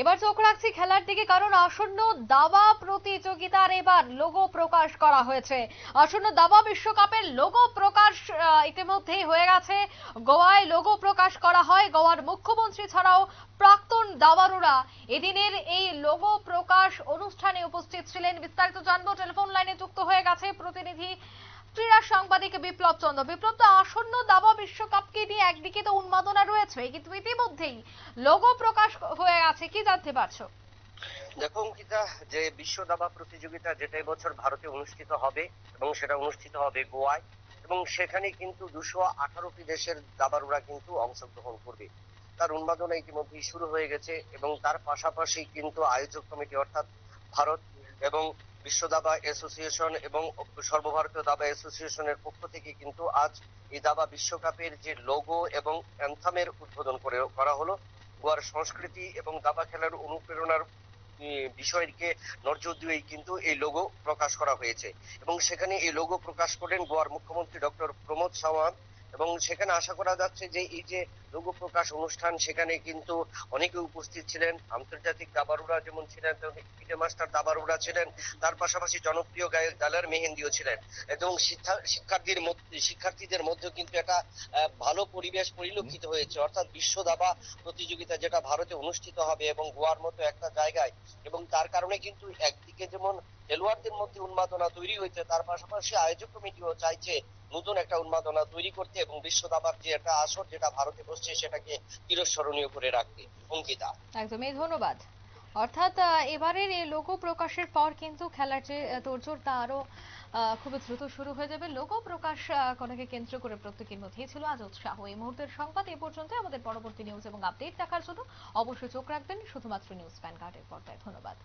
এবার চোখ রাখছি খেলার দিকে, কারণ আসন্ন দাবা প্রতিযোগিতার এবার লোগো প্রকাশ করা হয়েছে। আসন্ন দাবা বিশ্বকাপের লোগো প্রকাশ ইতিমধ্যেই হয়ে গেছে। গোয়ায় লোগো প্রকাশ করা হয়। গোয়ার মুখ্যমন্ত্রী ছাড়াও প্রাক্তন দাবারুরা এদিনের এই লোগো প্রকাশ অনুষ্ঠানে উপস্থিত ছিলেন। বিস্তারিত জানব। টেলিফোন লাইনে যুক্ত হয়ে গেছে প্রতিনিধি ক্রীড়া সাংবাদিক বিপ্লব চন্দ্র। বিপ্লব তো আসন্ন দাবা বিশ্বকাপকে নিয়ে একদিকে তো উন্মাদনা রয়েছে কিন্তু ইতিমধ্যেই লোগো প্রকাশ হয়ে আছে। কি জানতে পারছ? দেখো, অঙ্কিতা, যে বিশ্ব দাবা প্রতিযোগিতা যেটা এবছর ভারতে অনুষ্ঠিত হবে এবং সেটা অনুষ্ঠিত হবে গোয়ায়, এবং সেখানে কিন্তু দুশো আঠারোটি দেশের দাবারুরা কিন্তু অংশগ্রহণ করবে। তার উন্মাদনা ইতিমধ্যেই শুরু হয়ে গেছে এবং তার পাশাপাশি কিন্তু আয়োজক কমিটি অর্থাৎ ভারত এবং বিশ্ব দাবা অ্যাসোসিয়েশন এবং সর্বভারতীয় দাবা অ্যাসোসিয়েশনের পক্ষ থেকে কিন্তু আজ এই দাবা বিশ্বকাপের যে লোগো এবং অ্যান্থামের উদ্বোধন করে, করা হলো। গোয়ার সংস্কৃতি এবং দাবা খেলার অনুপ্রেরণার বিষয়কে নজর দিয়েই কিন্তু এই লোগো প্রকাশ করা হয়েছে। এবং সেখানে এই লোগো প্রকাশ করেন গোয়ার মুখ্যমন্ত্রী ডক্টর প্রমোদ সাওয়ান্ত। এবং সেখানে আশা করা যাচ্ছে যে এই যে লোগো প্রকাশ অনুষ্ঠান সেখানে কিন্তু অনেকে উপস্থিত ছিলেন। আন্তর্জাতিক দাবারুরা যেমন ছিলেন মাস্টার দাবারুরা ছিলেন। তার পাশাপাশি জনপ্রিয় গায়ক দালার মেহেন্দিও ছিলেন। এবং শিক্ষা শিক্ষার্থীর মধ্যে শিক্ষার্থীদের মধ্যে কিন্তু একটা ভালো পরিবেশ পরিলক্ষিত হয়েছে। অর্থাৎ বিশ্ব দাবা প্রতিযোগিতা যেটা ভারতে অনুষ্ঠিত হবে এবং গোয়ার মতো একটা জায়গায় এবং তার কারণে কিন্তু একদিকে যেমন খেলোয়াড়দের মধ্যে উন্মাদনা তৈরি হয়েছে। তার পাশাপাশি আয়োজক কমিটিও চাইছে নতুন একটা উন্মাদনা তৈরি করতে এবং বিশ্ব দাবার যে একটা আসর যেটা ভারতে বসছে সেটাকে চিরস্মরণীয় করে রাখতে। অঙ্কিতা। একদমই, ধন্যবাদ। অর্থাৎ এবারের এই লোগো প্রকাশের পর কিন্তু খেলার যে তোড়জোড় তা আরও খুব দ্রুত শুরু হয়ে যাবে। লোগো প্রকাশ করাকে কেন্দ্র করে প্রত্যেকের মধ্যেই ছিল আজ উৎসাহ। এই মুহূর্তের সংবাদ এ পর্যন্ত। আমাদের পরবর্তী নিউজ এবং আপডেট দেখার জন্য অবশ্যই চোখ রাখবেন। শুধুমাত্র নিউজ প্যান কার্ডের পর্দায়। ধন্যবাদ।